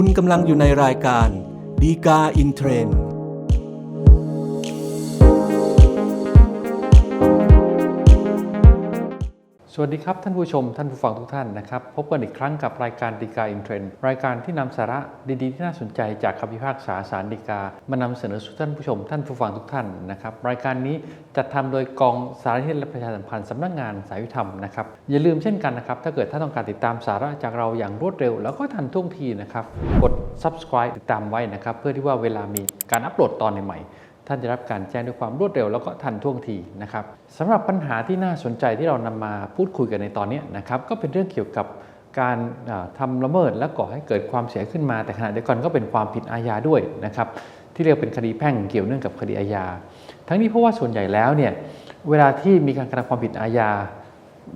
คุณกำลังอยู่ในรายการดีกาอินเทรนด์ วัสดีครับ ท่านผู้ชมท่านผู้ฟังทุกท่านนะครับ พบกันอีกครั้งกับรายการดีกาอินเทรนด์รายการที่นำสาระดีๆ ที่น่าสนใจจากคำพิพากษาสารดีกา มานำเสนอสู่ท่านผู้ชม ท่านผู้ฟังทุกท่านนะครับรายการนี้จัดทำโดยกองสารนิเทศและประชาสัมพันธ์สำนักงานสายวิธรรมนะครับอย่าลืมเช่นกันนะครับถ้าเกิดท่านต้องการติดตามสาระจากเราอย่างรวดเร็ว แล้วก็ทันท่วงทีนะครับกด subscribe ติดตามไว้นะครับเพื่อที่ว่าเวลามีการอัปโหลดตอนใหม่ๆ ท่านจะรับการแจ้งด้วยความรวดเร็วแล้วก็ทันท่วงทีนะครับสำหรับปัญหาที่น่าสนใจที่เรานำมาพูดคุยกันในตอนนี้นะครับก็เป็นเรื่องเกี่ยวกับการอ่าทำละเมิดและก่อให้เกิดความเสียขึ้นมาแต่ขณะเดียวกันก็เป็นความผิดอาญาด้วยนะครับที่เรียกเป็นคดีแพ่งเกี่ยวเนื่องกับคดีอาญา ทั้งนี้เพราะว่าส่วนใหญ่แล้วเนี่ยเวลาที่มีการกระทำความผิดอาญา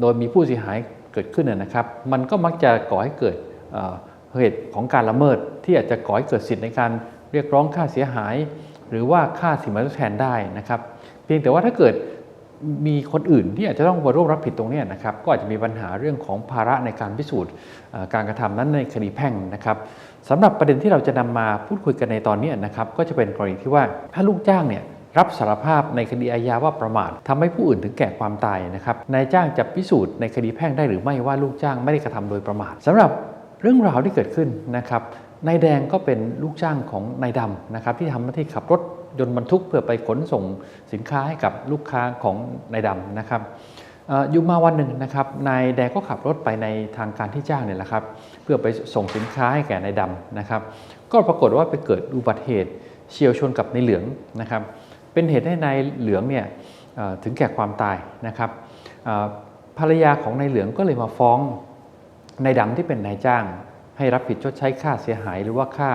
โดยมีผู้เสียหายเกิดขึ้นนะครับ มันก็มักจะก่อให้เกิดเอ่อเหตุของการละเมิดที่อาจจะก่อให้เกิดสิทธิ์ในการเรียกร้องค่าเสียหาย หรือว่าค่าสินไหมทดแทนได้นะครับ เพียงแต่ว่าถ้าเกิดมีคนอื่นที่อาจจะต้องมาร่วมรับผิดตรงนี้นะครับก็อาจจะมีปัญหาเรื่องของภาระในการพิสูจน์การกระทำนั้นในคดีแพ่งนะครับสำหรับประเด็นที่เราจะนำมาพูดคุยกันในตอนนี้นะครับก็จะเป็นกรณีที่ว่าถ้าลูกจ้างเนี่ยรับสารภาพในคดีอาญาว่าประมาททำให้ผู้อื่นถึงแก่ความตายนะครับนายจ้างจะพิสูจน์ในคดีแพ่งได้หรือไม่ว่าลูกจ้างไม่ได้กระทำโดยประมาทสำหรับเรื่องราวที่เกิดขึ้นนะครับ นายแดงก็เป็นลูกจ้างของนายดำนะครับที่ทำหน้าที่ขับรถยนต์บรรทุกเพื่อไปขนส่งสินค้าให้กับลูกค้าของนายดำนะครับอยู่มาวันหนึ่งนะครับนายแดงก็ขับรถไปในทางการที่จ้างเนี่ยแหละครับเพื่อไปส่งสินค้าให้แก่นายดำนะครับ ก็ปรากฏว่าไปเกิดอุบัติเหตุเฉียวชนกับนายเหลืองนะครับ เป็นเหตุให้นายเหลืองเนี่ยถึงแก่ความตายนะครับภรรยาของนายเหลืองก็เลยมาฟ้องนายดำที่เป็นนายจ้าง ให้รับผิดชดใช้ค่าเสียหาย หรือว่าค่า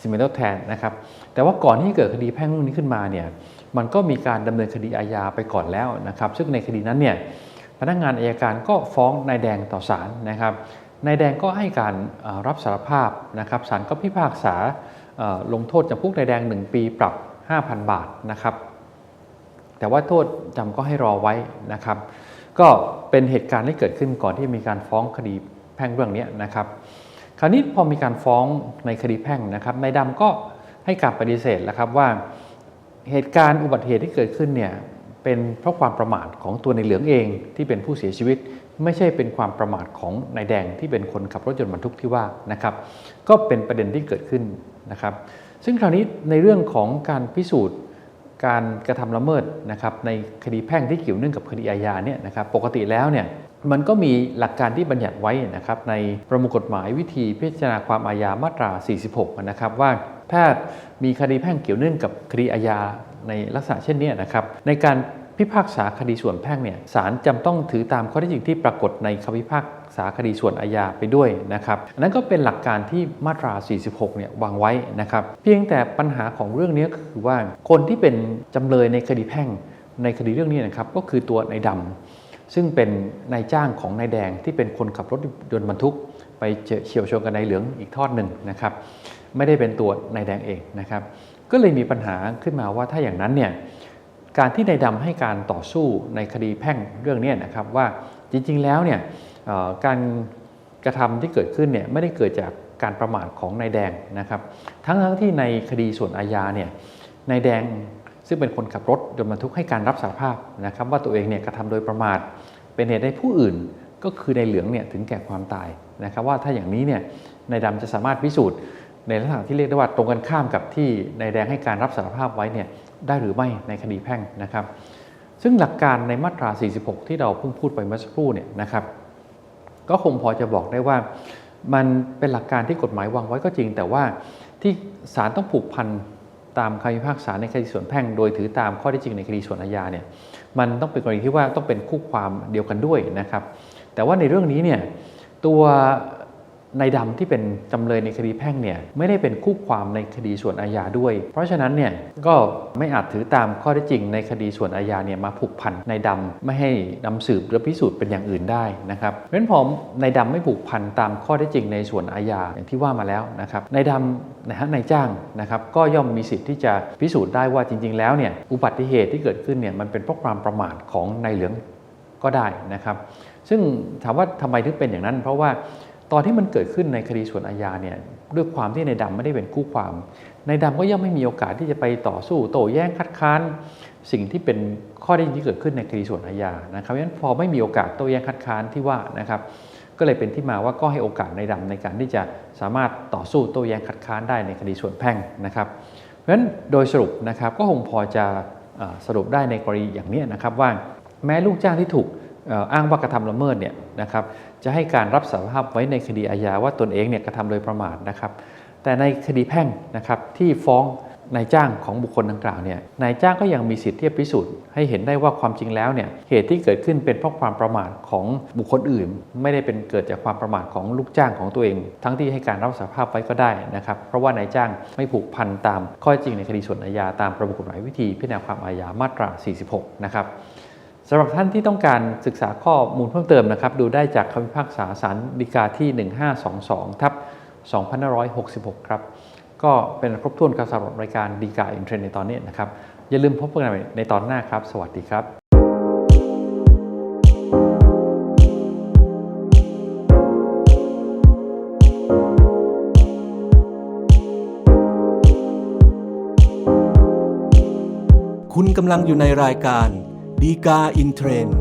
สินไหมทดแทนนะครับ แต่ว่าก่อนที่เกิดคดีแพ่งเรื่องนี้ขึ้นมาเนี่ยมันก็มีการดำเนินคดีอาญาไปก่อนแล้วนะครับ ซึ่งในคดีนั้นเนี่ยพนักงานอายการก็ฟ้องนายแดงต่อศาลนะครับนายแดงก็ให้การรับสารภาพนะครับศาลก็พิพากษาลงโทษจำคุกนายแดง 1 ปีปรับ 5,000 บาทนะครับ แต่ว่าโทษจำก็ให้รอไว้นะครับ ก็เป็นเหตุการณ์ที่เกิดขึ้นก่อนที่มีการฟ้องคดีแพ่งเรื่องนี้นะครับ คราวนี้พอมีการฟ้องในคดีแพ่งนะครับนายดำก็ให้การปฏิเสธแล้วครับว่าเหตุการณ์อุบัติเหตุที่เกิดขึ้นเนี่ยเป็นเพราะความประมาทของตัวในเหลืองเองที่เป็นผู้เสียชีวิต ไม่ใช่เป็นความประมาทของนายแดงที่เป็นคนขับรถยนต์บรรทุกที่ว่านะครับ ก็เป็นประเด็นที่เกิดขึ้นนะครับ ซึ่งคราวนี้ในเรื่องของการพิสูจน์การกระทำละเมิดนะครับในคดีแพ่งที่เกี่ยวเนื่องกับคดีอาญาเนี่ยนะครับปกติแล้วเนี่ย มันก็มีหลักการที่บัญญัติไว้นะครับในประมวลกฎหมายวิธีพิจารณาความอาญามาตรา 46 นะครับว่าแพทย์มีคดีแพ่งเกี่ยวเนื่องกับคดีอาญาในลักษณะเช่นนี้นะครับในการพิพากษาคดีส่วนแพ่งเนี่ยศาลจำต้องถือตามข้อเท็จจริงที่ปรากฏในคำพิพากษาคดีส่วนอาญาไปด้วยนะครับนนั้นก็เป็นหลักการที่มาตรา 46 เนี่ยวางไว้นะครับ เพียงแต่ปัญหาของเรื่องนี้ก็คือว่าคนที่เป็นจำเลยในคดีแพ่งในคดีเรื่องนี้นะครับก็คือตัวนายดำ ซึ่งเป็นนายจ้างของนายแดงที่เป็นคนขับรถยนต์บรรทุก ไปเฉียวชนกับนายเหลืองอีกทอดหนึ่งนะครับ ไม่ได้เป็นตัวนายแดงเองนะครับ ก็เลยมีปัญหาขึ้นมาว่าถ้าอย่างนั้นเนี่ยการที่นายดำให้การต่อสู้ในคดีแพ่งเรื่องนี้นะครับว่าจริงๆแล้วเนี่ยการกระทำที่เกิดขึ้นเนี่ยไม่ได้เกิดจากการประมาทของนายแดงนะครับ ทั้งทั้งที่ในคดีส่วนอาญาเนี่ยนายแดง ซึ่งเป็นคนขับรถยนต์บรรทุกให้การรับสารภาพนะครับว่าตัวเองเนี่ยกระทำโดยประมาท เป็นเหตุให้ผู้อื่นก็คือในเหลืองเนี่ยถึงแก่ความตายนะครับว่าถ้าอย่างนี้เนี่ยนายดำจะสามารถพิสูจน์ในลักษณะที่เรียกได้ว่าตรงกันข้ามกับที่นายแดงให้การรับสารภาพไว้เนี่ยได้หรือไม่ในคดีแพ่งนะครับ ซึ่งหลักการในมาตรา 46 ที่เราเพิ่งพูดไปเมื่อสักครู่เนี่ยนะครับ ก็คงพอจะบอกได้ว่ามันเป็นหลักการที่กฎหมายวางไว้ก็จริง แต่ว่าที่ศาลต้องผูกพัน ตามคำพิพากษาในคดีส่วนแพ่ง โดยถือตามข้อเท็จจริงในคดีส่วนอาญาเนี่ยมันต้องเป็นกรณีที่ว่าต้องเป็นคู่ความเดียวกันด้วยนะครับ แต่ว่าในเรื่องนี้เนี่ยตัว นายดำที่เป็นจำเลยในคดีแพ่งเนี่ยไม่ได้เป็นคู่ความในคดีส่วนอาญาด้วย เพราะฉะนั้นเนี่ยก็ไม่อาจถือตามข้อเท็จจริงในคดีส่วนอาญาเนี่ยมาผูกพันนายดำไม่ให้นำสืบหรือพิสูจน์เป็นอย่างอื่นได้นะครับเพราะฉะนั้นพอนายดำไม่ผูกพันตามข้อเท็จจริงในส่วนอาญาอย่างที่ว่ามาแล้วนะครับนายดำนะฮะนายจ้างนะครับก็ย่อมมีสิทธิ์ที่จะพิสูจน์ได้ว่าจริง ๆ แล้วเนี่ยอุบัติเหตุที่เกิดขึ้นเนี่ยมันเป็นเพราะความประมาทของนายเหลืองก็ได้นะครับ ซึ่งถามว่าทำไมถึงเป็นอย่างนั้น เพราะว่า ตอนที่มันเกิดขึ้นในคดีส่วนอาญาเนี่ยด้วยความที่ในดำไม่ได้เป็นคู่ความ ในดำก็ย่อมไม่มีโอกาสที่จะไปต่อสู้โต้แย้งคัดค้านสิ่งที่เป็นข้อได้จริงที่เกิดขึ้นในคดีส่วนอาญานะครับเพราะฉะนั้นพอไม่มีโอกาสโต้แย้งคัดค้านที่ว่านะครับก็เลยเป็นที่มาว่าก็ให้โอกาสในดำในการที่จะสามารถต่อสู้โต้แย้งคัดค้านได้ในคดีส่วนแพ่งนะครับ เพราะฉะนั้นโดยสรุปนะครับก็คงพอจะสรุปได้ในกรณีอย่างนี้นะครับว่าแม้ลูกจ้างที่ถูก อ้างว่ากระทำละเมิดเนี่ยนะครับจะให้การรับสารภาพไว้ในคดีอาญาว่าตนเองเนี่ยกระทำโดยประมาทนะครับ แต่ในคดีแพ่งนะครับที่ฟ้องนายจ้างของบุคคลดังกล่าวเนี่ยนายจ้างก็ยังมีสิทธิ์ที่จะพิสูจน์ให้เห็นได้ว่าความจริงแล้วเนี่ยเหตุที่เกิดขึ้นเป็นเพราะความประมาทของบุคคลอื่น ไม่ได้เป็นเกิดจากความประมาทของลูกจ้างของตัวเอง ทั้งที่ให้การรับสารภาพไว้ก็ได้นะครับเพราะว่านายจ้างไม่ผูกพันตามข้อจจริงในคดีส่วนอาญาตามประมวลกฎหมายวิธีพิจารณาความอาญามาตรา 46 นะครับ สำหรับท่านที่ต้องการศึกษาข้อมูลเพิ่มเติมนะครับ ดูได้จากคำพิพากษาศาลฎีกาที่ 1522 ทับ 2566 ครับ ก็เป็นครบถ้วนครับสำหรับรายการดีกาอินเทรนในตอนนี้นะครับ อย่าลืมพบกันใหม่ในตอนหน้าครับ สวัสดีครับคุณกำลังอยู่ในรายการ ดีกาอินเทรนด์